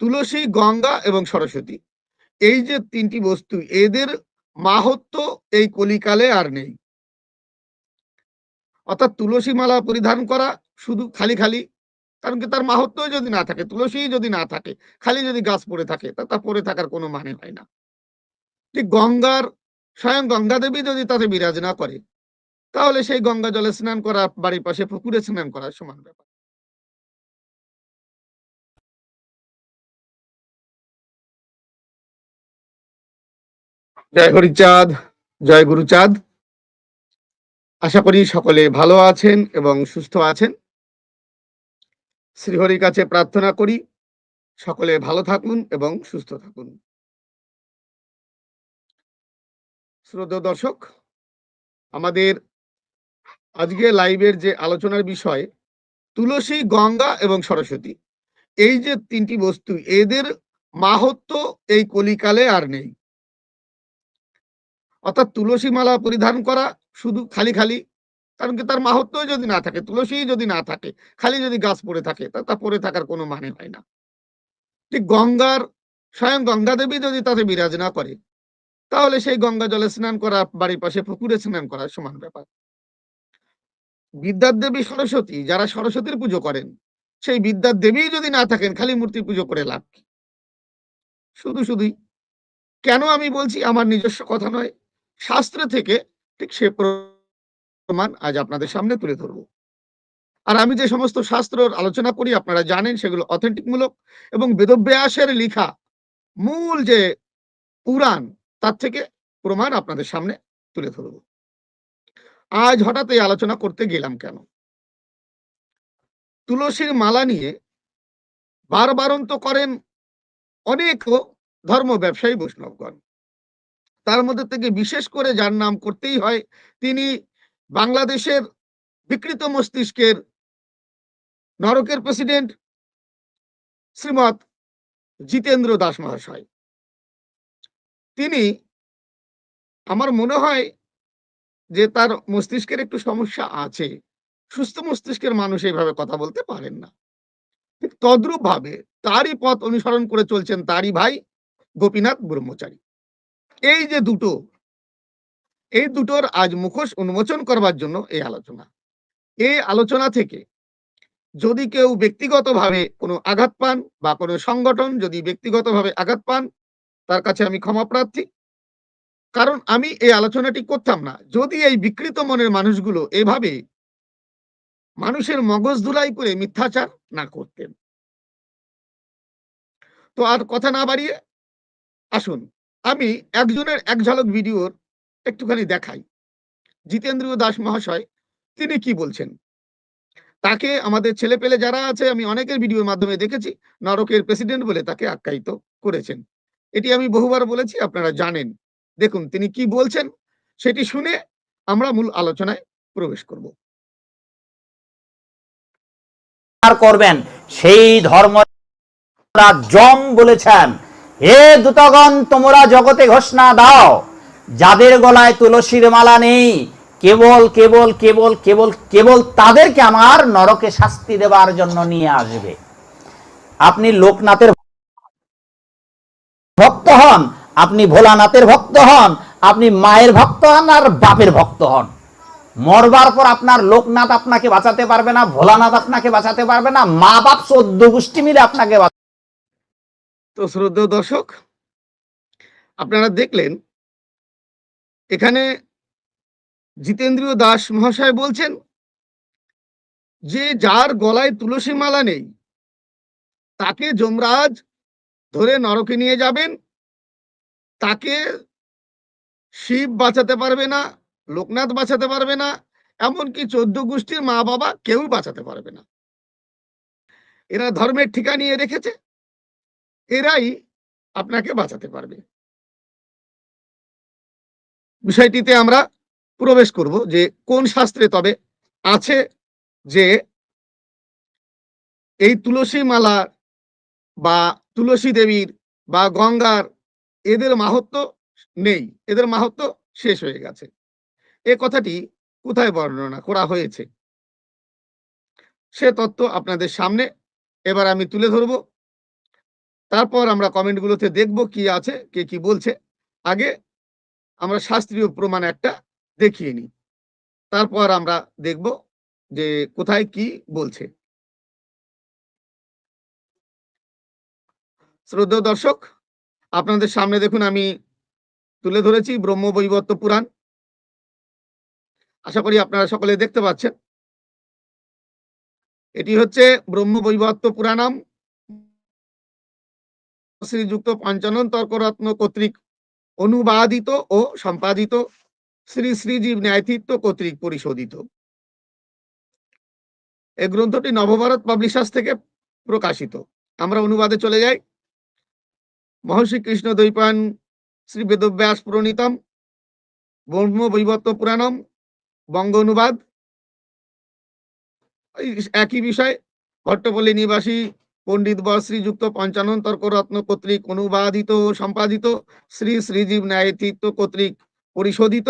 তুলসী, গঙ্গা এবং সরস্বতী। এই যে তিনটি বস্তু, এদের মাহাত্ম এই কলিকালে আর নেই। অর্থাৎ তুলসী মালা পরিধান করা শুধু খালি খালি, কারণ কি তার মাহাত্ম যদি না থাকে, তুলসী যদি না থাকে, খালি যদি গাছ পড়ে থাকে, তা তা পড়ে থাকার কোনো মানে হয় না। ঠিক গঙ্গার, স্বয়ং গঙ্গা দেবী যদি তাতে বিরাজ না করে, তাহলে সেই গঙ্গা জলে স্নান করা, বাড়ির পাশে পুকুরে স্নান করার সমান ব্যাপার। জয় হরিচাঁদ, জয় গুরুচাঁদ। আশা করি সকলে ভালো আছেন এবং সুস্থ আছেন। শ্রীহরির কাছে প্রার্থনা করি সকলে ভালো থাকুন এবং সুস্থ থাকুন। শ্রদ্ধেয় দর্শক, আমাদের আজকে লাইভের যে আলোচনার বিষয়, তুলসী, গঙ্গা এবং সরস্বতী। এই যে তিনটি বস্তু, এদের মাহাত্ম এই কলিকালে আর নেই। অর্থাৎ তুলসী মালা পরিধান করা শুধু খালি খালি, কারণ কি তার মাহাত্ম যদি না থাকে তুলসী যদি না থাকে, খালি যদি গাছ পড়ে থাকে, তা তা পড়ে থাকার কোনো মানে হয় না। ঠিক গঙ্গার, স্বয়ং গঙ্গা দেবী যদি তাতে বিরাজ না করে, তাহলে সেই গঙ্গা জলে স্নান করা, বাড়ির পাশে পুকুরে স্নান করার সমান ব্যাপার। বিদ্যার দেবী সরস্বতী, যারা সরস্বতীর পুজো করেন, সেই বিদ্যার দেবী যদি না থাকেন, খালি মূর্তি পুজো করে লাভ? শুধু শুধুই। কেন আমি বলছি আমার নিজস্ব কথা নয়? শাস্ত্র থেকে ঠিক সে প্রমাণ আজ আপনাদের সামনে তুলে ধরবো। আর আমি যে সমস্ত শাস্ত্রর আলোচনা করি, আপনারা জানেন সেগুলো অথেন্টিক মূলক এবং বেদব্যাসের লিখা মূল যে পুরাণ, তার থেকে প্রমাণ আপনাদের সামনে তুলে ধরব। আজ হঠাৎ এই আলোচনা করতে গেলাম কেন? তুলসীর মালা নিয়ে বারবারন্ত করেন অনেক ধর্ম ব্যবসায়ী বৈষ্ণবগণ। তার মধ্যে থেকে বিশেষ করে যার নাম করতেই হয়, তিনি বাংলাদেশের বিকৃত মস্তিষ্কের নরকের প্রেসিডেন্ট শ্রীমৎ জিতেন্দ্র দাস মহাশয়। তিনি, আমার মনে হয় যে তার মস্তিষ্কের একটু সমস্যা আছে। সুস্থ মস্তিষ্কের মানুষ এইভাবে কথা বলতে পারেন না। ঠিক তদ্রূপ ভাবে তারই পথ অনুসরণ করে চলছেন তারই ভাই গোপীনাথ ব্রহ্মচারী। এই যে দুটো, এই দুটোর আজ মুখোশ উন্মোচন করবার জন্য এই আলোচনা। এই আলোচনা থেকে যদি কেউ ব্যক্তিগতভাবে কোনো আঘাত পান বা কোনো সংগঠন যদি ব্যক্তিগতভাবে আঘাত পান, তার কাছে আমি ক্ষমা প্রার্থী। কারণ আমি এই আলোচনাটি করতাম না। যদি এই বিকৃত মনের মানুষগুলো এভাবে মানুষের মগজ ধুলাই করে মিথ্যাচার না করতেন। তো আর কথা না বাড়িয়ে আসুন। আমি একজনের এক ঝলক ভিডিওর একটুখানি দেখাই। জিতেন্দ্র দাস মহাশয়, তিনি কি বলছেন? তাকে আমাদের ছেলে পেলে যারা আছে, আমি অনেকের ভিডিওর মাধ্যমে দেখেছি, নরকের প্রেসিডেন্ট বলে তাকে আখ্যায়িত করেছেন। এটি আমি বহুবার বলেছি, আপনারা জানেন। দেখুন, তিনি কি বলছেন, সেটি শুনে আমরা মূল আলোচনায় প্রবেশ করব। করবেন, সেই ধর্ম জম বলেছেন হে দূতগণ, তোমরা জগতে ঘোষণা দাও, যাদের গলায় তুলসীর মালা নেই, কেবল কেবল কেবল কেবল কেবল তাদেরকে আমার নরকে শাস্তি দেবার জন্য নিয়ে আসবে আপনি লোকনাথের ভক্ত হন, আপনি ভোলানাথের ভক্ত হন, আপনি মায়ের ভক্ত হন আর বাপের ভক্ত হন মরবার পর আপনার লোকনাথ আপনাকে বাঁচাতে পারবে না, ভোলানাথ আপনাকে বাঁচাতে পারবে না মা বাপ চোদ্দ গোষ্ঠী মিলে আপনাকে। তো শ্রদ্ধেয় দর্শক, আপনারা দেখলেন, এখানে জিতেন্দ্রীয় দাস মহাশয় বলছেন যে যার গলায় তুলসী মালা নেই, তাকে যমরাজ ধরে নরকে নিয়ে যাবেন, তাকে শিব বাঁচাতে পারবে না, লোকনাথ বাঁচাতে পারবে না, এমনকি চোদ্দ গোষ্ঠীর মা বাবা কেউ বাঁচাতে পারবে না। এরা ধর্মের ঠিকা নিয়ে রেখেছে। এরাই আপনাকে বাঁচাতে পারবে। বিষয়টিতে আমরা প্রবেশ করব যে কোন শাস্ত্রে তবে আছে যে এই তুলসী মালা বা তুলসী দেবীর বা গঙ্গার এদের মাহাত্ম নেই, এদের মাহাত্ম শেষ হয়ে গেছে। এ কথাটি কোথায় বর্ণনা করা হয়েছে? সে তত্ত্ব আপনাদের সামনে এবার আমি তুলে ধরব। তারপর আমরা কমেন্টগুলোতে দেখব কি আছে, কে কি বলছে। আগে আমরা শাস্ত্রীয় প্রমাণ একটা দেখিয়ে নিই। তারপর আমরা দেখব যে কোথায় কি বলছে। শ্রদ্ধেয় দর্শক, আপনাদের সামনে দেখুন আমি তুলে ধরেছি ব্রহ্ম বৈবর্ত পুরাণ। আশা করি আপনারা সকলে দেখতে পাচ্ছেন। এটি হচ্ছে ব্রহ্ম বৈবর্ত পুরাণম। শ্রীযুক্ত পঞ্চানন তর্করত্ন কর্তৃক অনুবাদিত ও সম্পাদিত শ্রী শ্রীজীব ন্যায়তীর্থ কর্তৃক পরিশোধিত। এই গ্রন্থটি নবভারত পাবলিশার্স থেকে প্রকাশিত। আমরা অনুবাদে চলে যাই। মহর্ষি কৃষ্ণ দ্বৈপায়ন শ্রী বেদব্যাস প্রণীতম, ব্রহ্ম বৈবর্ত পুরাণম, বঙ্গ অনুবাদ। একই বিষয়, ভট্টপল্লী নিবাসী পণ্ডিত বর শ্রীযুক্ত পঞ্চানন তর্করত্ন কর্তৃক অনুবাদিত ও সম্পাদিত, শ্রী শ্রীজীব ন্যায়তীর্থ কর্তৃক পরিশোধিত।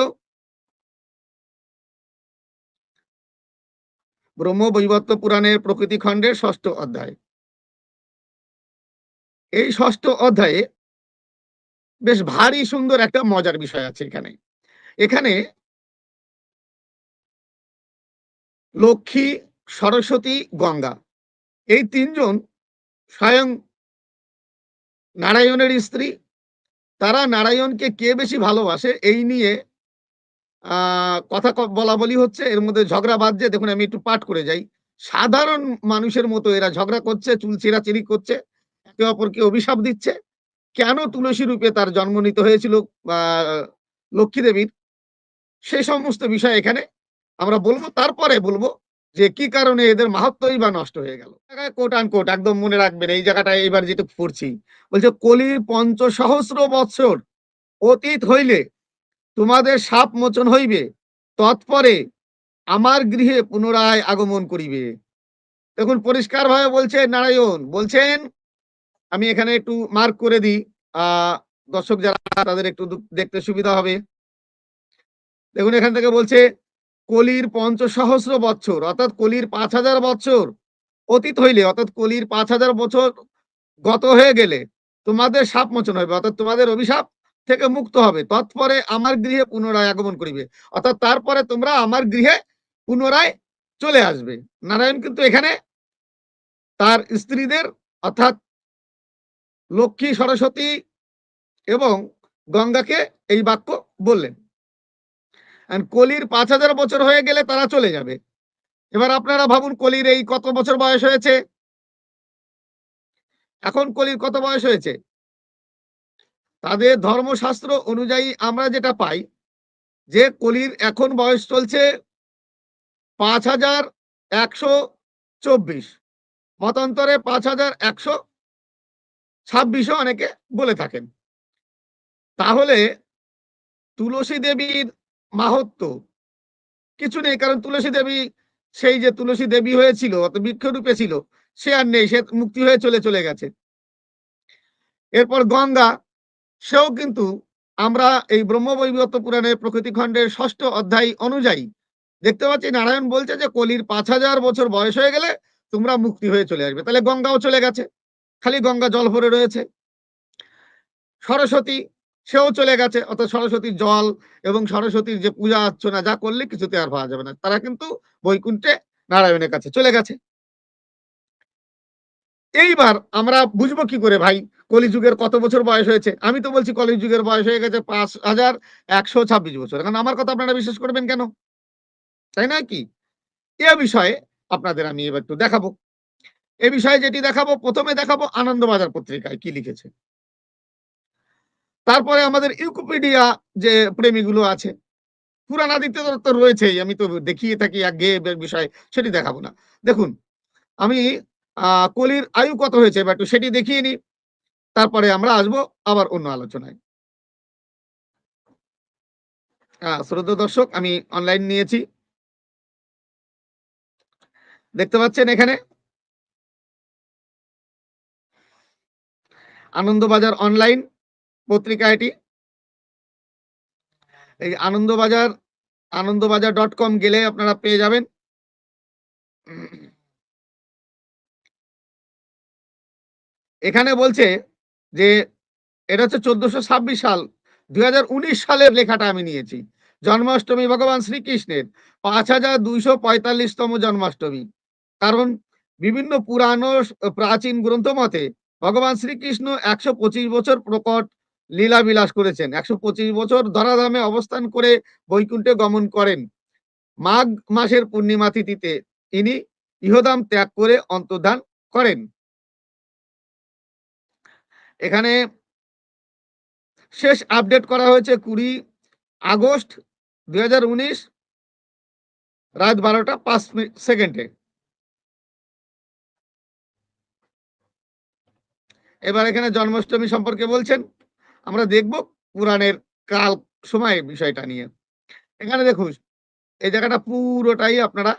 ব্রহ্ম বৈবর্ত পুরাণের প্রকৃতি খণ্ডের ষষ্ঠ অধ্যায়। এই ষষ্ঠ অধ্যায়ে বেশ ভারী সুন্দর একটা মজার বিষয় আছে এখানে। এখানে লক্ষ্মী, সরস্বতী, গঙ্গা, এই তিনজন স্বয়ং নারায়ণের স্ত্রী। তারা নারায়ণকে কে বেশি ভালোবাসে এই নিয়ে কথা বলা বলি হচ্ছে। এর মধ্যে ঝগড়া বাজছে দেখুন, আমি একটু পাঠ করে যাই। সাধারণ মানুষের মতো এরা ঝগড়া করছে, চুল চিরাচিরি করছে, একে অপরকে অভিশাপ দিচ্ছে। কেন তুলসী রূপে তার জন্ম নিতে হয়েছিল লক্ষ্মী দেবীর? সে সমস্ত বিষয় এখানে আমরা বলব, তারপরে বলব যে কি কারণে এদের মাহাত্মই বা নষ্ট হয়ে গেল? কোট আন কোট একদম মনে রাখবেন, এই জায়গাটায় এবার যেটা পড়ছি বলছে কলির পঞ্চ সহস্র বৎসর অতীত হইলে তোমাদের সাপ মোচন হইবে, তৎপরে আমার গৃহে পুনরায় আগমন করিবে। দেখুন পরিষ্কার ভাবে বলছে নারায়ণ, বলছেন, আমি এখানে একটু মার্ক করে দিই আহ দর্শক যারা তাদের একটু দেখতে সুবিধা হবে। দেখুন, এখান থেকে বলছে কলির পঞ্চ সহস্র বৎসর, অর্থাৎ কলির পাঁচ হাজার বৎসর অতীত হইলে, অর্থাৎ কলির পাঁচ হাজার বছর গত হয়ে গেলে তোমাদের সাপ মোচন হবে, অর্থাৎ তোমাদের অভিশাপ থেকে মুক্ত হবে। তৎপরে আমার গৃহে পুনরায় আগমন করিবে, অর্থাৎ তারপরে তোমরা আমার গৃহে পুনরায় চলে আসবে। নারায়ণ কিন্তু এখানে তার স্ত্রীদের, অর্থাৎ লক্ষ্মী, সরস্বতী এবং গঙ্গাকে এই বাক্য বললেন। কলির পাঁচ হাজার বছর হয়ে গেলে তারা চলে যাবে। এবার আপনারা ভাবুন, কলির এই কত বছর বয়স হয়েছে? এখন কলির কত বয়স হয়েছে? তাদের ধর্মশাস্ত্র অনুযায়ী আমরা যেটা পাই, যে কলির এখন বয়স চলছে পাঁচ হাজার একশো চব্বিশ। মতান্তরে পাঁচ হাজার একশো ছাব্বিশও অনেকে বলে থাকেন। তাহলে তুলসী দেবীর মাহাত্ম কিছু নেই, কারণ তুলসী দেবী সেই যে তুলসী দেবী হয়েছিল, অত বৃক্ষরূপে ছিল, সে আর নেই, সে মুক্তি হয়ে চলে চলে গেছে। এরপর গঙ্গা, সেও কিন্তু আমরা এই ব্রহ্মবৈবর্ত পুরাণের প্রকৃতি খণ্ডের ষষ্ঠ অধ্যায় অনুযায়ী দেখতে পাচ্ছি, নারায়ণ বলছে যে কলির পাঁচ হাজার বছর বয়স হয়ে গেলে তোমরা মুক্তি হয়ে চলে আসবে। তাহলে গঙ্গাও চলে গেছে, খালি গঙ্গা জল ভরে রয়েছে। সরস্বতী সেও চলে গেছে, অর্থাৎ সরস্বতীর জল এবং সরস্বতীর যে পূজা অর্চনা, যা করলে কিছুতে আর পাওয়া যাবে না। তারা কিন্তু বৈকুণ্ঠে নারায়ণের কাছে চলে গেছে। এইবার আমরা বুঝব কি করে ভাই? কলিযুগের কত বছর বয়স হয়েছে? আমি তো বলছি কলিযুগের বয়স হয়ে গেছে পাঁচ হাজার একশো ছাব্বিশ বছর। এখন আমার কথা আপনারা বিশ্বাস করবেন কেন? তাই না কি? এ বিষয়ে আপনাদের আমি এবার একটু দেখাবো। এ বিষয়ে যেটি দেখাবো, প্রথমে দেখাবো আনন্দবাজার পত্রিকায় কি লিখেছে। তারপরে আমাদের ইউকোপিডিয়া যে প্রেমীগুলো আছে পুরাণ আদিত্য তো রয়েছেই, আমি তো দেখিয়ে থাকি এক গে বিষয়, সেটি দেখাবো না। দেখুন, আমি কলির আয়ু কত হয়েছে বা একটু সেটি দেখিয়ে নিই। তারপরে আমরা আসব আবার অন্য আলোচনায়। শ্রদ্ধ দর্শক, আমি অনলাইন নিয়েছি। দেখতে পাচ্ছেন এখানে? আনন্দবাজার অনলাইন। পত্রিকা এটি এই আনন্দবাজার আনন্দবাজার ডট কম গেলে আপনারা পেয়ে যাবেন। এখানে বলছে যে, এটা হচ্ছে চোদ্দশো ছাব্বিশ সাল। দুই হাজার উনিশ সালের লেখাটা আমি নিয়েছি। জন্মাষ্টমী ভগবান শ্রীকৃষ্ণের পাঁচ হাজার দুইশো পঁয়তাল্লিশতম জন্মাষ্টমী। কারণ বিভিন্ন পুরানো প্রাচীন গ্রন্থ মতে ভগবান শ্রীকৃষ্ণ একশো পঁচিশ বছর প্রকট লীলা বিলাস করেছেন। একশো পঁচিশ বছর ধরাধামে অবস্থান করে বৈকুণ্ঠে গমন করেন। মাঘ মাসের পূর্ণিমা তিথিতে তিনি ইহদাম ত্যাগ করে অন্তর্ধান করেন। এখানে শেষ আপডেট করা হয়েছে কুড়ি আগস্ট দুই হাজার উনিশ রাত বারোটা পাঁচ সেকেন্ডে। এবার এখানে জন্মাষ্টমী সম্পর্কে বলছেন। আমরা দেখব পুরাণের কাল সময় বিষয়টা নিয়ে। এখানে দেখুন, এই জায়গাটা পুরোটাই আপনারা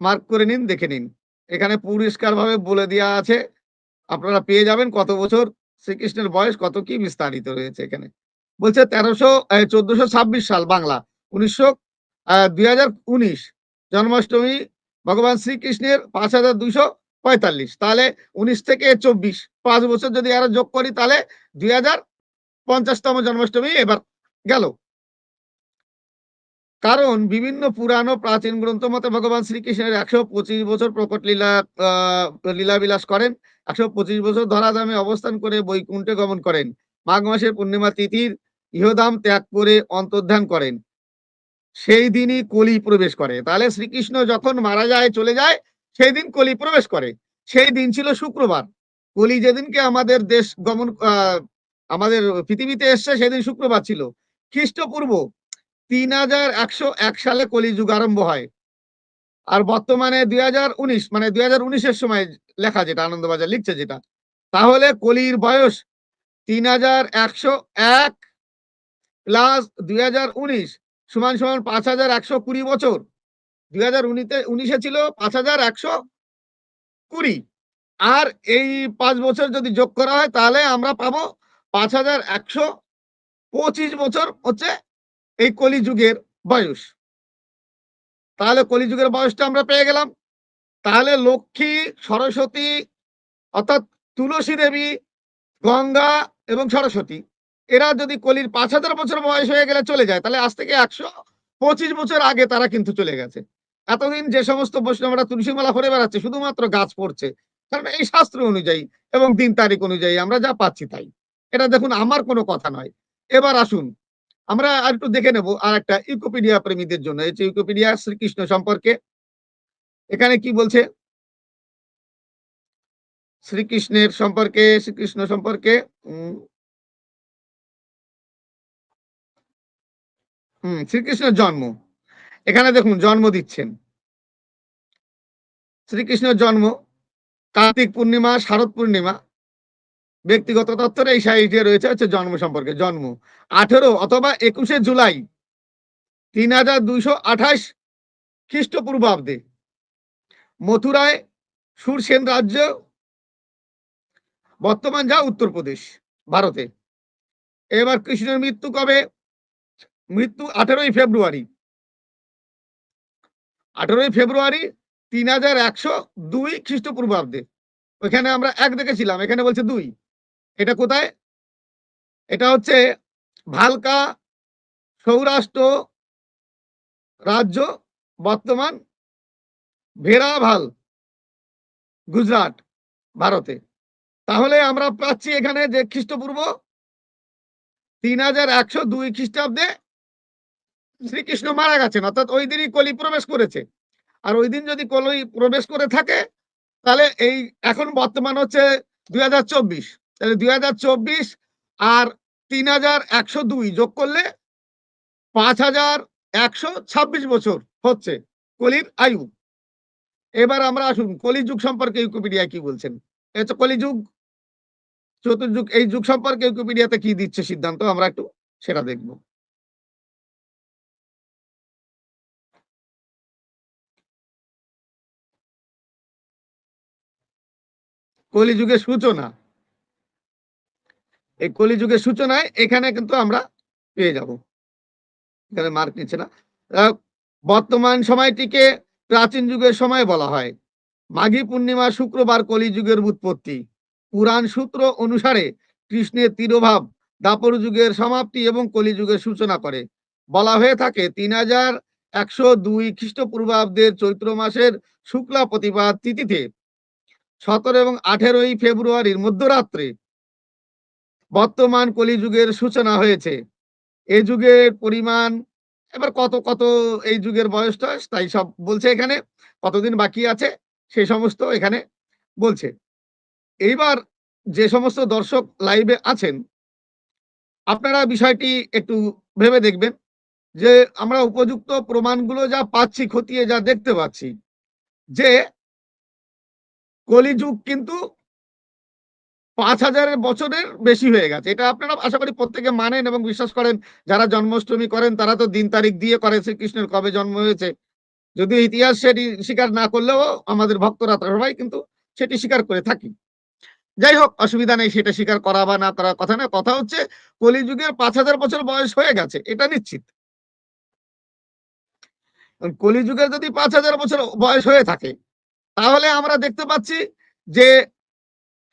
মার্ক করে নিন, দেখে নিন। এখানে পরিষ্কারভাবে বলে দেওয়া আছে, আপনারা পেয়ে যাবেন কত বছর, শ্রীকৃষ্ণের বয়স কত কি বিস্তারিত রয়েছে এখানে। বলছে তেরোশো চোদ্দশো ছাব্বিশ সাল, বাংলা, উনিশশো দুই হাজার উনিশ, জন্মাষ্টমী, ভগবান শ্রীকৃষ্ণের পাঁচ হাজার দুইশো পঁয়তাল্লিশ। তাহলে উনিশ থেকে চব্বিশ, পাঁচ বছর যদি আরও যোগ করি, তাহলে দুই হাজার পঞ্চাশতম জন্মাষ্টমী এবার গেল। কারণ বিভিন্ন পুরানো প্রাচীন গ্রন্থ মতে ভগবান শ্রীকৃষ্ণের একশো পঁচিশ বছর প্রকট লীলা আহ, লীলা বিলাস করেন। একশো পঁচিশ বছর ধরাধামে অবস্থান করে বৈকুণ্ঠে গমন করেন। মাঘ মাসের পূর্ণিমা তিথির ইহদাম ত্যাগ করে অন্তর্ধান করেন। সেই দিনই কলি প্রবেশ করে। তাহলে শ্রীকৃষ্ণ যখন মারা যায় চলে যায় সেই দিন কলি প্রবেশ করে। সেই দিন ছিল শুক্রবার। কলি যেদিনকে আমাদের দেশ গমন আমাদের পৃথিবীতে এসছে সেদিন শুক্রবার ছিল। খ্রিস্টপূর্ব তিন হাজার একশো এক সালে কলিযুগ আরম্ভ হয়। আর বর্তমানে দুই হাজার উনিশ মানে দুই হাজার উনিশের সময় লেখা যেটা, আনন্দবাজার লিখছে যেটা, তাহলে কলির বয়স তিন হাজার একশো এক প্লাস দুই হাজার উনিশ সমান সমান পাঁচ হাজার একশো কুড়ি বছর। দুই হাজার উনিশে উনিশে ছিল পাঁচ হাজার একশো কুড়ি। আর এই পাঁচ বছর যদি যোগ করা হয়, তাহলে আমরা পাবো পাঁচ হাজার একশো পঁচিশ বছর হচ্ছে এই কলিযুগের বয়স। তাহলে কলিযুগের বয়সটা আমরা পেয়ে গেলাম। তাহলে লক্ষ্মী, সরস্বতী, অর্থাৎ তুলসী দেবী, গঙ্গা এবং সরস্বতী, এরা যদি কলির পাঁচ হাজার বছর বয়স হয়ে গেলে চলে যায়, তাহলে আজ থেকে একশো পঁচিশ বছর আগে তারা কিন্তু চলে গেছে। এতদিন যে সমস্ত বৈষ্ণবরা তুলসী মালা করে বেড়াচ্ছে, শুধুমাত্র গাছ পড়ছে। কারণ এই শাস্ত্র অনুযায়ী এবং দিন তারিখ অনুযায়ী আমরা যা পাচ্ছি তাই। এটা দেখুন আমার কোনো কথা নয়। এবার আসুন, আমরা আর একটু দেখে নেব আর একটা ইউকোপিডিয়া প্রেমীদের জন্য। এই ইউকোপিডিয়া শ্রীকৃষ্ণ সম্পর্কে, এখানে কি বলছে? শ্রীকৃষ্ণের সম্পর্কে, শ্রীকৃষ্ণ সম্পর্কে হুম, শ্রীকৃষ্ণের জন্ম। এখানে দেখুন, জন্ম দিচ্ছেন। শ্রীকৃষ্ণের জন্ম কার্তিক পূর্ণিমা, শারদ পূর্ণিমা ব্যক্তিগত তথ্যের এই সাইটে রয়েছে হচ্ছে জন্ম সম্পর্কে, জন্ম। আঠেরো অথবা একুশে জুলাই তিন হাজার দুইশো আঠাশ খ্রিস্টপূর্বাব্দে মথুরায় সুরসেন রাজ্য, বর্তমান যা উত্তরপ্রদেশ, ভারতে। এবার কৃষ্ণের মৃত্যু কবে? মৃত্যু আঠেরোই ফেব্রুয়ারি। আঠেরোই ফেব্রুয়ারি তিন হাজার একশো দুই খ্রিস্টপূর্বাব্দে। ওইখানে আমরা এক দেখেছিলাম, এখানে বলছে দুই। এটা কোথায়? এটা হচ্ছে ভালকা সৌরাষ্ট্র রাজ্য বর্তমান ভেরাভাল গুজরাট, ভারতে। তাহলে আমরা পাচ্ছি এখানে যে খ্রিস্টপূর্ব তিন হাজার একশো দুই খ্রিস্টাব্দে শ্রীকৃষ্ণ মারা গেছেন, অর্থাৎ ওই দিনই কলি প্রবেশ করেছে। আর ওই দিন যদি কলি প্রবেশ করে থাকে, তাহলে এই এখন বর্তমান হচ্ছে দুই হাজার চব্বিশ। তাহলে দুই হাজার চব্বিশ আর তিন হাজার একশো দুই যোগ করলে পাঁচ হাজার একশো ছাব্বিশ বছর হচ্ছে কলির আয়ু। এবার আমরা আসুন কলিযুগ সম্পর্কে ইউকোপিডিয়া কি বলছেন? হচ্ছে কলিযুগ চতুর্যুগ এই যুগ সম্পর্কে ইউকোপিডিয়াতে কি দিচ্ছে সিদ্ধান্ত? আমরা একটু সেটা দেখব। কলিযুগের সূচনা এই কলিযুগের সূচনায় এখানে কিন্তু আমরা পেয়ে যাব। এখানে মার্ক নিচ্ছে না। বর্তমান সময়টিকে প্রাচীন যুগের সময় বলা হয়। মাঘী পূর্ণিমা শুক্রবার কলিযুগের উৎপত্তি। পুরাণ সূত্র অনুসারে কৃষ্ণের তিরোভাব দাপর যুগের সমাপ্তি এবং কলিযুগের সূচনা করে। বলা হয়ে থাকে তিন হাজার একশো দুই খ্রিস্টপূর্বাব্দের চৈত্র মাসের শুক্লা প্রতিপাদ তিথিতে। সতেরো এবং আঠেরোই ফেব্রুয়ারির মধ্যরাত্রে বর্তমান কলিযুগের সূচনা হয়েছে। এই যুগের পরিমাণ, এবার কত কত এই যুগের বয়স টয়স তাই সব বলছে এখানে, কতদিন বাকি আছে সেই সমস্ত এখানে বলছে। এইবার যে সমস্ত দর্শক লাইভে আছেন, আপনারা বিষয়টি একটু ভেবে দেখবেন যে আমরা উপযুক্ত প্রমাণগুলো যা পাচ্ছি, খতিয়ে যা দেখতে পাচ্ছি, যে কলিযুগ কিন্তু পাঁচ হাজারের বছরের বেশি হয়ে গেছে। এটা আপনারা আশা করি প্রত্যেকে মানেন এবং বিশ্বাস করেন, যারা জন্মাষ্টমী করেন তারা তো দিন তারিখ দিয়ে করে শ্রীকৃষ্ণের কবে জন্ম হয়েছে। যদিও ইতিহাস সেটি স্বীকার না করলেও আমাদের ভক্তরা সবাই কিন্তু সেটি স্বীকার করে থাকি। যাই হোক, অসুবিধা নেই, সেটা স্বীকার করা বা না করার কথা না। কথা হচ্ছে, কলিযুগের পাঁচ হাজার বছর বয়স হয়ে গেছে, এটা নিশ্চিত। কলিযুগের যদি পাঁচ হাজার বছর বয়স হয়ে থাকে, তাহলে আমরা দেখতে পাচ্ছি যে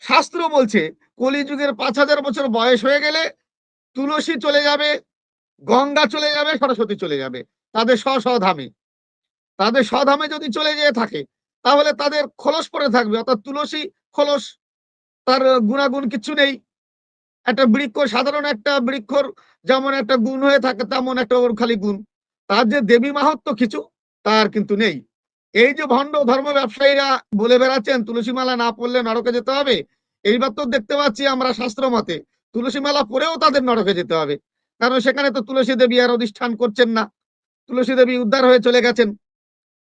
শাস্ত্র বলছে, কলিযুগের পাঁচ হাজার বছর বয়স হয়ে গেলে তুলসী চলে যাবে, গঙ্গা চলে যাবে, সরস্বতী চলে যাবে। তাদের স্ব তাদের স্বধামে যদি চলে যেয়ে থাকে, তাহলে তাদের খোলস পরে থাকবে, অর্থাৎ তুলসী খোলস, তার গুণাগুণ কিছু নেই। একটা বৃক্ষ, সাধারণ একটা বৃক্ষর যেমন একটা গুণ হয়ে থাকে, তেমন একটা ওর খালি গুণ। তার যে দেবী মাহাত্ম কিছু, তার কিন্তু নেই। এই যে ভণ্ড ধর্ম ব্যবসায়ীরা বলে বেড়াচ্ছেন, তুলসী মালা না পড়লে নরকে যেতে হবে? এইবার তো দেখতে পাচ্ছি আমরা শাস্ত্র মতে, তুলসী মালা পরেও তাদের নরকে যেতে হবে। কারণ সেখানে তো তুলসী দেবী আর অধিষ্ঠান করছেন না। তুলসী দেবী উদ্ধার হয়ে চলে গেছেন।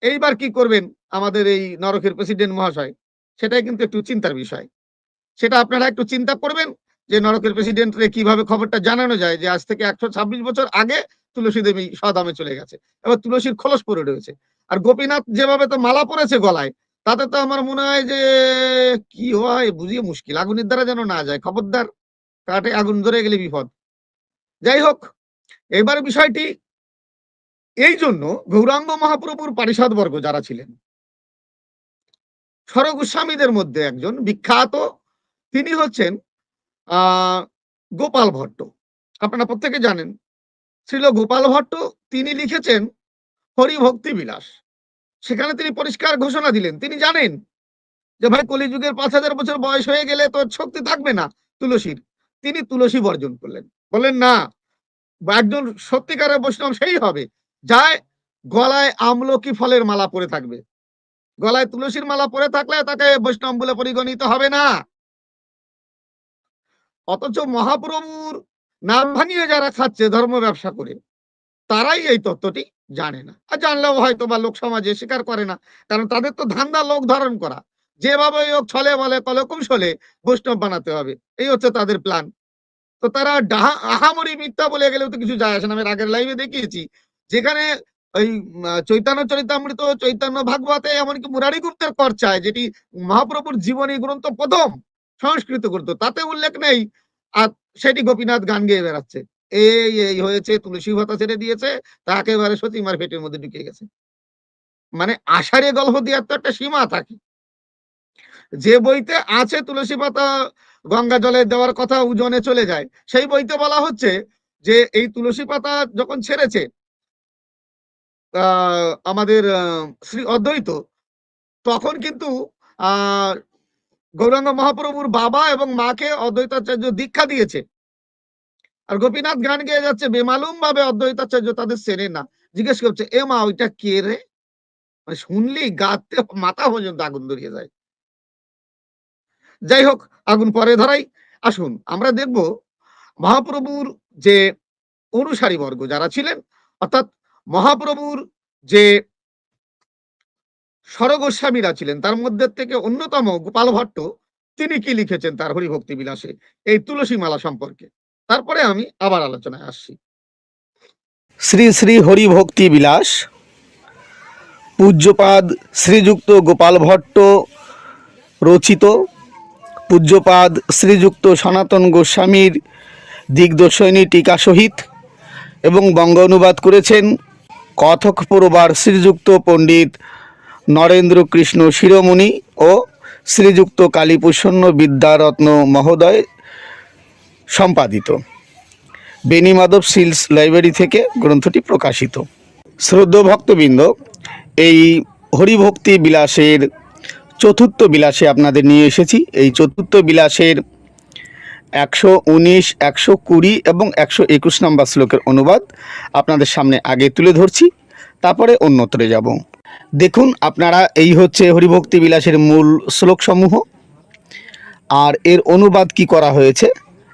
এইবার কি করবেন আমাদের এই নরকের প্রেসিডেন্ট মহাশয়? সেটাই কিন্তু একটু চিন্তার বিষয়। সেটা আপনারা একটু চিন্তা করবেন যে নরকের প্রেসিডেন্টরে কীভাবে খবরটা জানানো যায় যে আজ থেকে একশো ছাব্বিশ বছর আগে তুলসী দেবী সদামে চলে গেছে। এবার তুলসীর খোলস পরে রয়েছে। আর গোপীনাথ যেভাবে তো মালা পরেছে গলায়, তাতে তো আমার মনে হয় যে, কি হয় বুঝিয়ে মুশকিল। আগুনের দ্বারা যেন না যায়। খবরদার কাটে আগুন ধরে গেলে বিপদ। যাই হোক, এবার বিষয়টি এই জন্য গৌরাঙ্গ মহাপ্রভুর পারিষদ বর্গ যারা ছিলেন, সরগোস্বামীদের মধ্যে একজন বিখ্যাত, তিনি হচ্ছেন, আহ, গোপাল ভট্ট। আপনারা প্রত্যেকে জানেন শ্রীল গোপাল ভট্ট তিনি লিখেছেন হরি ভক্তি বিলাস। সেখানে তিনি পরিষ্কার ঘোষণা দিলেন। তিনি জানেন যে ভাই কলিযুগের পাঁচ হাজার বছর বয়স হয়ে গেলে তোর শক্তি থাকবে না তুলসীর। তিনি তুলসী বর্জন করলেন। বললেন, না, একজন সত্যিকারের বৈষ্ণব সেই হবে যায় গলায় আমলকি ফলের মালা পরে থাকবে। গলায় তুলসীর মালা পরে থাকলে তাকে বৈষ্ণব বলে পরিগণিত হবে না। অথচ মহাপ্রভুর নাম ভাঙিয়ে যারা খাচ্ছে, ধর্ম ব্যবসা করে, তারাই এই তত্ত্বটি জানে না। আর জানলেও হয়তো বা লোক সমাজে স্বীকার করে না, কারণ তাদের তো ধান্দা লোক ধারণ করা। যেভাবে হোক ছলে বলে, কলে কৌশলে বৈষ্ণব বানাতে হবে, এই হচ্ছে তাদের প্ল্যান তো তারা ডাহা, আহামরি মিথ্যা বলে গেলেও তো কিছু যায় আসে না। আমি আগের লাইভে দেখিয়েছি, যেখানে ওই চৈতন্য চরিতামৃত, চৈতন্য ভাগবতে এমনকি মুরারি গুপ্তের কর্চায়, যেটি মহাপ্রভুর জীবনী গ্রন্থ প্রথম সংস্কৃত গ্রন্থ তাতে উল্লেখ নেই আর সেটি গোপীনাথ গান গেয়ে বেড়াচ্ছে। এই এই হয়েছে, তুলসী ভাতা ছেড়ে দিয়েছে, তা একেবারে সতীমার পেটের মধ্যে ঢুকে গেছে। মানে আষাঢ়ে গল্প দেওয়ার তো একটা সীমা থাকে। যে বইতে আছে তুলসী পাতা, গঙ্গা জলে দেওয়ার কথা উজনে চলে যায়, সেই বইতে বলা হচ্ছে যে এই তুলসী পাতা যখন ছেড়েছে আমাদের শ্রী অদ্বৈত, তখন কিন্তু আহ গৌরাঙ্গ মহাপ্রভুর বাবা এবং মাকে অদ্বৈতাচার্য দীক্ষা দিয়েছে। আর গোপীনাথ গান গেয়ে যাচ্ছে বেমালুম ভাবে অদ্বৈতাচার্য তাদের চেনে না। জিজ্ঞেস করছে, এ মা, ওইটা কে রে? মানে শুনলি, গাতে মাথা পর্যন্ত আগুন ধরিয়ে যায় যাই হোক, আগুন পরে ধরাই। আসুন, আমরা দেখব মহাপ্রভুর যে অনুসারী বর্গ যারা ছিলেন, অর্থাৎ মহাপ্রভুর যে সরগোস্বামীরা ছিলেন। তার মধ্যে থেকে অন্যতম গোপাল ভট্ট, তিনি কি লিখেছেন তার হরিভক্তি বিলাসে? এই তুলসী মালা সম্পর্কে। তারপরে আমি আবার আলোচনায় আসছি। শ্রী শ্রী হরিভক্তি বিলাস, পূজ্যপাদ শ্রীযুক্ত গোপাল ভট্ট রচিত, পূজ্যপাদ শ্রীযুক্ত সনাতন গোস্বামীর দিগদর্শনী টিকা সহিত এবং বঙ্গ অনুবাদ করেছেন কথক প্রবার শ্রীযুক্ত পণ্ডিত নরেন্দ্র কৃষ্ণ শিরোমণি ও শ্রীযুক্ত কালীপ্রসন্ন বিদ্যারত্ন মহোদয় সম্পাদিত। বেনি মাধব সিলস লাইব্রেরি থেকে গ্রন্থটি প্রকাশিত। শ্রদ্ধ ভক্তবৃন্দ, এই হরিভক্তি বিলাসের চতুর্থ বিলাসে আপনাদের নিয়ে এসেছি। এই চতুর্থ বিলাসের একশো উনিশ, একশো কুড়ি এবং একশো একুশ নম্বর শ্লোকের অনুবাদ আপনাদের সামনে আগে তুলে ধরছি, তারপরে অন্যত্রে যাব। দেখুন, আপনারা এই হচ্ছে হরিভক্তি বিলাসের মূল শ্লোকসমূহ। আর এর অনুবাদ কি করা হয়েছে,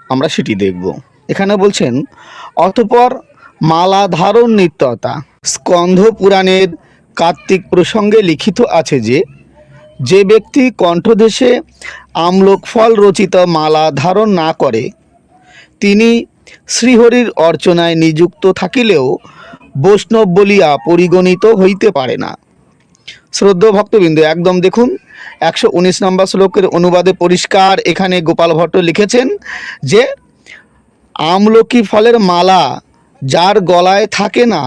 আমরা সেটি দেখব। এখানে বলছেন, অতপর মালা ধারণ নিত্যতা, স্কন্ধ পুরাণের কার্তিক প্রসঙ্গে লিখিত আছে যে যে ব্যক্তি কণ্ঠদেশে আমলোক ফল রচিত মালা ধারণ না করে, তিনি শ্রীহরির অর্চনায় নিযুক্ত থাকিলেও বৈষ্ণব বলিয়া পরিগণিত হইতে পারে না। শ্রদ্ধ ভক্তবিন্দু, একদম দেখুন, একশো উনিশ নম্বর শ্লোকের অনুবাদে পরিষ্কার এখানে গোপাল ভট্ট লিখেছেন যে, আমলকি ফলের মালা যার গলায় থাকে না,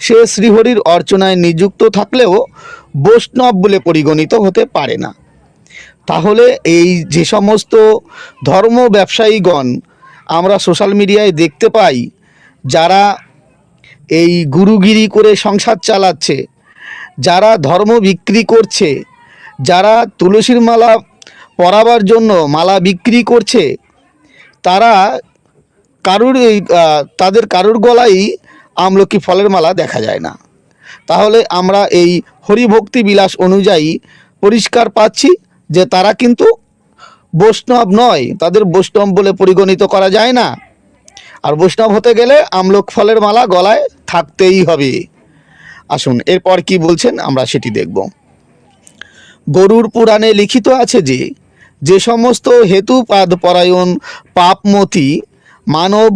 সে শ্রীহরির অর্চনায় নিযুক্ত থাকলেও বৈষ্ণব বলে পরিগণিত হতে পারে না। তাহলে এই যে সমস্ত ধর্ম ব্যবসায়ীগণ আমরা সোশ্যাল মিডিয়ায় দেখতে পাই, যারা এই গুরুগিরি করে সংসার চালাচ্ছে যারা ধর্ম বিক্রি করছে, যারা তুলসীর মালা পরাবার জন্য মালা বিক্রি করছে, তারা কারুর এই তাদের কারুর গলায় আমলকি ফলের মালা দেখা যায় না। তাহলে আমরা এই হরিভক্তি বিলাস অনুযায়ী পরিষ্কার পাচ্ছি যে তারা কিন্তু বৈষ্ণব নয়, তাদের বৈষ্ণব বলে পরিগণিত করা যায় না। আর বৈষ্ণব হতে গেলে আমলক ফলের মালা গলায় থাকতেই হবে। আসুন, এরপর কি বলছেন আমরা সেটি দেখব। গরুর পুরাণে লিখিত আছে যে যে সমস্ত হেতুপাদ পরায়ণ পাপমতি মানব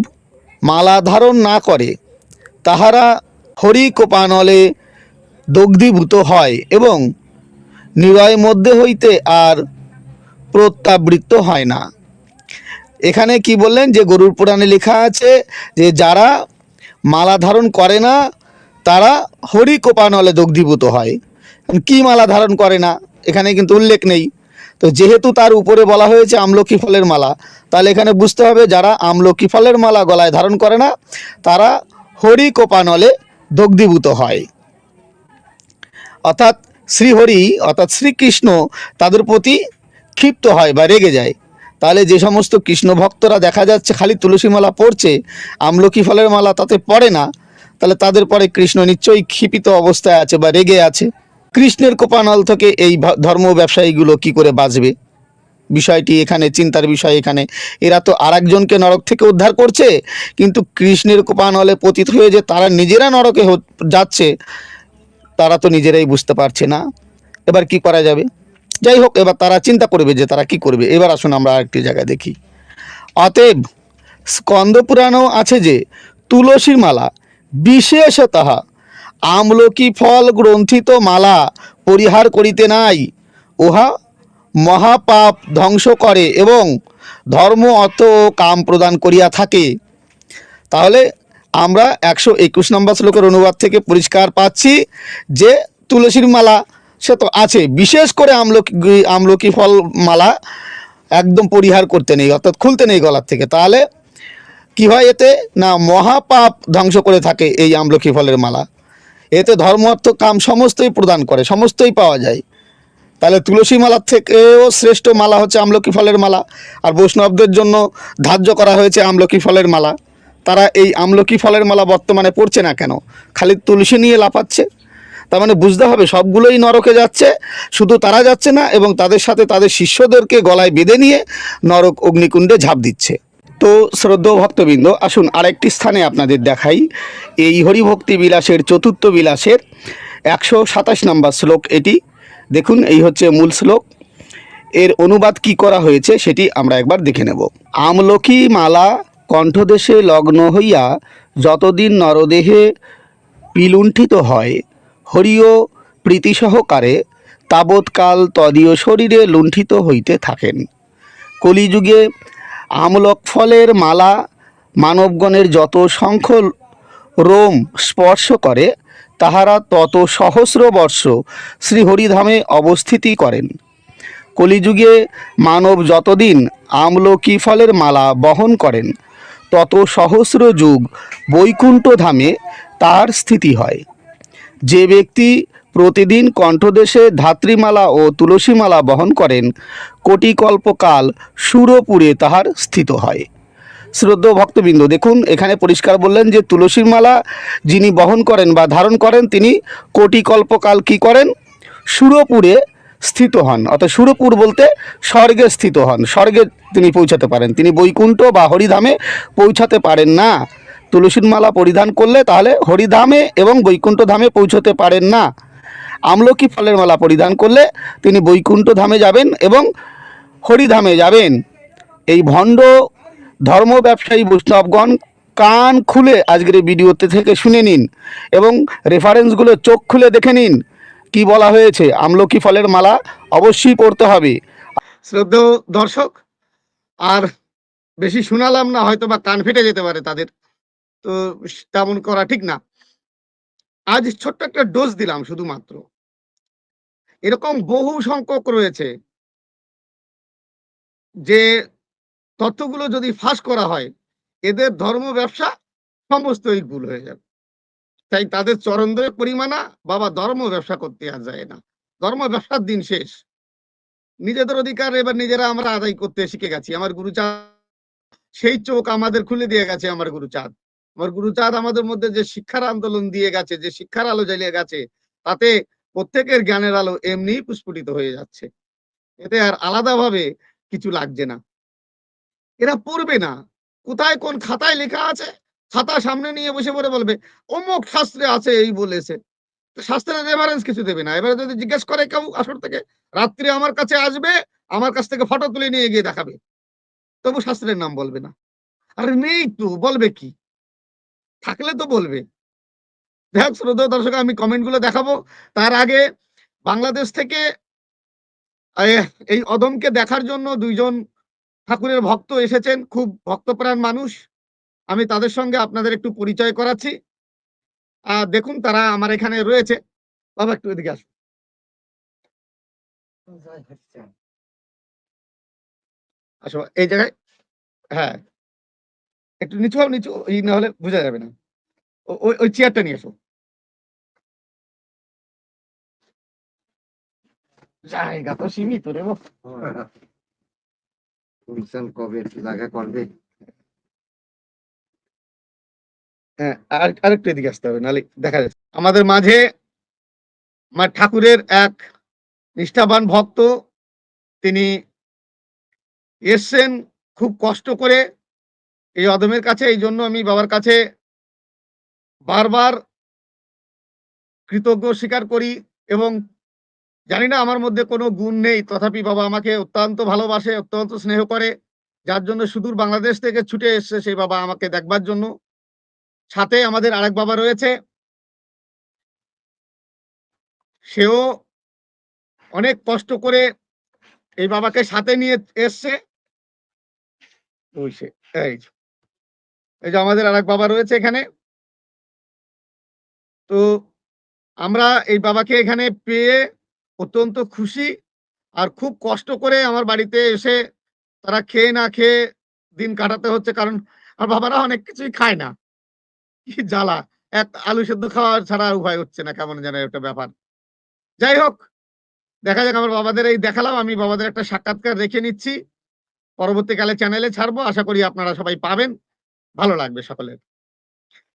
মালা ধারণ না করে, তাহারা হরি কোপানলে দগ্ধীভূত হয় এবং নিরয় মধ্যে হইতে আর প্রত্যাবৃত্ত হয় না। এখানে কি বললেন যে গরুর পুরাণে লেখা আছে যে, যারা মালা ধারণ করে না তারা হরি কোপানলে দগ্ধীভূত হয়। কি মালা ধারণ করে না? এখানে কিন্তু উল্লেখ নেই। তো যেহেতু তার উপরে বলা হয়েছে আমলকি ফলের মালা, তাহলে এখানে বুঝতে হবে যারা আমলকি ফলের মালা গলায় ধারণ করে না, তারা হরি কোপানলে দগ্ধীভূত হয়। অর্থাৎ শ্রীহরি, অর্থাৎ শ্রীকৃষ্ণ তাদের প্রতি ক্ষিপ্ত হয় বা রেগে যায়। তাহলে যে সমস্ত কৃষ্ণ ভক্তরা দেখা যাচ্ছে খালি তুলসী মালা পড়ছে আমলকি ফলের মালা তাতে পড়ে না তাহলে তাদের পরে কৃষ্ণ নিশ্চয়ই ক্ষিপিত অবস্থায় আছে বা রেগে আছে। কৃষ্ণের কোপানল থেকে এই ধর্ম ব্যবসায়ীগুলো কি করে বাঁচবে? বিষয়টি এখানে, চিন্তার বিষয় এখানে। এরা তো আরেকজনকে নরক থেকে উদ্ধার করছে, কিন্তু কৃষ্ণের কোপানলে পতিত হয়ে যে তারা নিজেরা নরকে যাচ্ছে, তারা তো নিজেরাই বুঝতে পারছে না। এবার কি করা যাবে? যাই হোক, এবার তারা চিন্তা করবে যে তারা কি করবে। এবার আসুন আমরা আরেকটি জায়গায় দেখি। অতএব স্কন্দ পুরাণও আছে যে তুলসীর মালা বিশেষতঃ আমলকি ফল গ্রন্থিত মালা পরিহার করিতে নাই। উহা মহাপাপ ধ্বংস করে এবং ধর্ম, অর্থ কাম প্রদান করিয়া থাকে। তাহলে আমরা একশো একুশ নম্বর শ্লোকের অনুবাদ থেকে পরিষ্কার পাচ্ছি যে তুলসীর মালা সে তো আছে। বিশেষ করে আমলকি আমলকি ফল মালা একদম পরিহার করতে নেই, অর্থাৎ খুলতে নেই গলার থেকে। তাহলে কি হয় এতে? না, মহাপাপ ধ্বংস করে থাকে এই আমলকি ফলের মালা। এতে ধর্ম, অর্থ, কাম সমস্তই প্রদান করে, সমস্তই পাওয়া যায়। তাহলে তুলসী মালার থেকেও শ্রেষ্ঠ মালা হচ্ছে আমলকি ফলের মালা। আর বৈষ্ণবদের জন্য ধার্য করা হয়েছে আমলকি ফলের মালা। তারা এই আমলকি ফলের মালা বর্তমানে পড়ছে না কেন? খালি তুলসী নিয়ে লাফাচ্ছে? তার মানে বুঝতে হবে, সবগুলোই নরকে যাচ্ছে, শুধু তারা যাচ্ছে না, এবং তাদের সাথে তাদের শিষ্যদেরকে গলায় বেঁধে নিয়ে নরক অগ্নিকুণ্ডে ঝাঁপ দিচ্ছে। তো শ্রদ্ধ ভক্তবৃন্দ, আসুন আরেকটি স্থানে আপনাদের দেখাই। এই হরিভক্তি বিলাসের চতুর্থ বিলাসের একশো সাতাশ নম্বর শ্লোক এটি। দেখুন, এই হচ্ছে মূল শ্লোক। এর অনুবাদ কি করা হয়েছে সেটি আমরা একবার দেখে নেব। আমলকি মালা, কণ্ঠদেশে লগ্ন হইয়া যতদিন নরদেহে পিলুণ্ঠিত হয়, হরিও প্রীতি সহকারে তাবৎকাল তদীয় শরীরে লুণ্ঠিত হইতে থাকেন। কলিযুগে আমলক ফলের মালা মানবগণের যত সংখ্য রোম স্পর্শ করে, তাহারা তত সহস্র বর্ষ শ্রীহরিধামে অবস্থিতি করেন। কলিযুগে মানব যতদিন আমলকি ফলের মালা বহন করেন, তত সহস্র যুগ বৈকুণ্ঠধামে তার স্থিতি হয়। যে ব্যক্তি প্রতিদিন কণ্ঠদেশে ধাত্রীমালা ও তুলসীমালা বহন করেন কোটি কল্পকাল সুরপুরে তাহার স্থিত হয়। শ্রদ্ধ ভক্তবৃন্দ, দেখুন, এখানে পরিষ্কার বললেন যে তুলসীর মালা যিনি বহন করেন বা ধারণ করেন, তিনি কোটি কল্পকাল কি করেন? সুরপুরে স্থিত হন। অর্থাৎ সুরপুর বলতে স্বর্গে স্থিত হন। স্বর্গে তিনি পৌঁছাতে পারেন। তিনি বৈকুণ্ঠ বা হরিধামে পৌঁছাতে পারেন না। তুলসীর মালা পরিধান করলে তাহলে হরিধামে এবং বৈকুণ্ঠ ধামে পৌঁছতে পারেন না। আমলকি ফলের মালা পরিধান করলে তিনি বৈকুণ্ঠ ধামে যাবেন এবং হরিধামে যাবেন। এই ভণ্ড ধর্ম ব্যবসায়ী বৈষ্ণবগণ কান খুলে আজকের এই ভিডিওতে থেকে শুনে নিন এবং রেফারেন্সগুলো চোখ খুলে দেখে নিন কি বলা হয়েছে। আমলকি ফলের মালা অবশ্যই পড়তে হবে। শ্রদ্ধেয় দর্শক, আর বেশি শোনালাম না হয়তো বা কান ফেটে যেতে পারে তাদের। তো তেমন করা ঠিক না। আজ ছোট্ট একটা ডোজ দিলাম শুধুমাত্র। এরকম বহু সংখ্যক রয়েছে যে তথ্যগুলো যদি ফাঁস করা হয়, এদের ধর্ম ব্যবসা সমস্তই ভুল হয়ে যাবে। তাই তাদের চরণদের পরিমাণা বাবা ধর্ম ব্যবসা করতে আর যায় না। ধর্ম ব্যবসার দিন শেষ। নিজেদের অধিকার এবার নিজেরা আমরা আদায় করতে শিখে গেছি। আমার গুরুচাঁদ, সেই চোখ আমাদের খুলে দিয়ে গেছে আমার গুরুচাঁদ। আমার গুরুচাঁদ আমাদের মধ্যে যে শিক্ষার আন্দোলন দিয়ে গেছে, যে শিক্ষার আলো জ্বালিয়ে গেছে, তাতে প্রত্যেকের জ্ঞানের আলো এমনি পুষ্পটিত হয়ে যাচ্ছে। এতে আর আলাদাভাবে কিছু লাগছে না। এরা পড়বে না। কোথায় কোন খাতায় লেখা আছে? খাতা সামনে নিয়ে বসে পড়ে বলবে, অমুক শাস্ত্রে আছে এই বলেছে। শাস্ত্রের রেফারেন্স কিছু দেবে না। এবারে যদি জিজ্ঞেস করে কেউ আসর থেকে, রাত্রি আমার কাছে আসবে, আমার কাছ থেকে ফটো তুলে নিয়ে গিয়ে দেখাবে। তবু শাস্ত্রের নাম বলবে না। আর নেই তো, বলবে কি? থাকলে তো বলবে। দেখ শ্রদ্ধা দর্শক, আমি কমেন্টগুলো দেখাবো। তার আগে বাংলাদেশ থেকে এই অদমকে দেখার জন্য দুইজন ঠাকুরের ভক্ত এসেছেন, খুব ভক্তপ্রাণ মানুষ। আমি তাদের সঙ্গে আপনাদের একটু পরিচয় করাচ্ছি। আহ দেখুন তারা আমার এখানে রয়েছে। বাবা, একটু এদিকে আসুন। আসো, এই জায়গায় হ্যাঁ। একটু নিচু হও নিচু এই না হলে বোঝা যাবে না। ওই ওই চেয়ারটা নিয়ে এসো। জায়গা তো সীমিত রে বাপ। কবে জায়গা করবে? হ্যাঁ আর আরেকটু এদিকে আসতে হবে নাহলে দেখা যাচ্ছে। আমাদের মাঝে আমার ঠাকুরের এক নিষ্ঠাবান ভক্ত তিনি এসছেন খুব কষ্ট করে এই অদমের কাছে, এই জন্য আমি বাবার কাছে বারবার কৃতজ্ঞ স্বীকার করি এবং জানি না আমার মধ্যে কোনো গুণ নেই। তথাপি বাবা আমাকে অত্যন্ত ভালোবাসে, অত্যন্ত স্নেহ করে। যার জন্য সুদূর বাংলাদেশ থেকে ছুটে এসছে সেই বাবা আমাকে দেখবার জন্য। সাথে আমাদের আরেক বাবা রয়েছে। সেও অনেক কষ্ট করে এই বাবাকে সাথে নিয়ে এসছে। এই। এই যে আমাদের আরেক বাবা রয়েছে এখানে। তো আমরা এই বাবাকে এখানে পেয়ে অত্যন্ত খুশি আর খুব কষ্ট করে আমার বাড়িতে এসে তারা খেয়ে না খেয়ে দিন কাটাতে হচ্ছে, কারণ আমার বাবারা অনেক কিছুই খায় না। কি জ্বালা। এক আলু সেদ্ধ খাওয়া ছাড়া আর উপায় হচ্ছে না, কেমন যেন একটা ব্যাপার। যাই হোক, দেখা যাক আমার বাবাদের এই দেখালাম, আমি বাবাদের একটা সাক্ষাৎকার রেখে নিচ্ছি। পরবর্তীকালে চ্যানেলে ছাড়বো, আশা করি আপনারা সবাই পাবেন। ভালো লাগবে সকলের।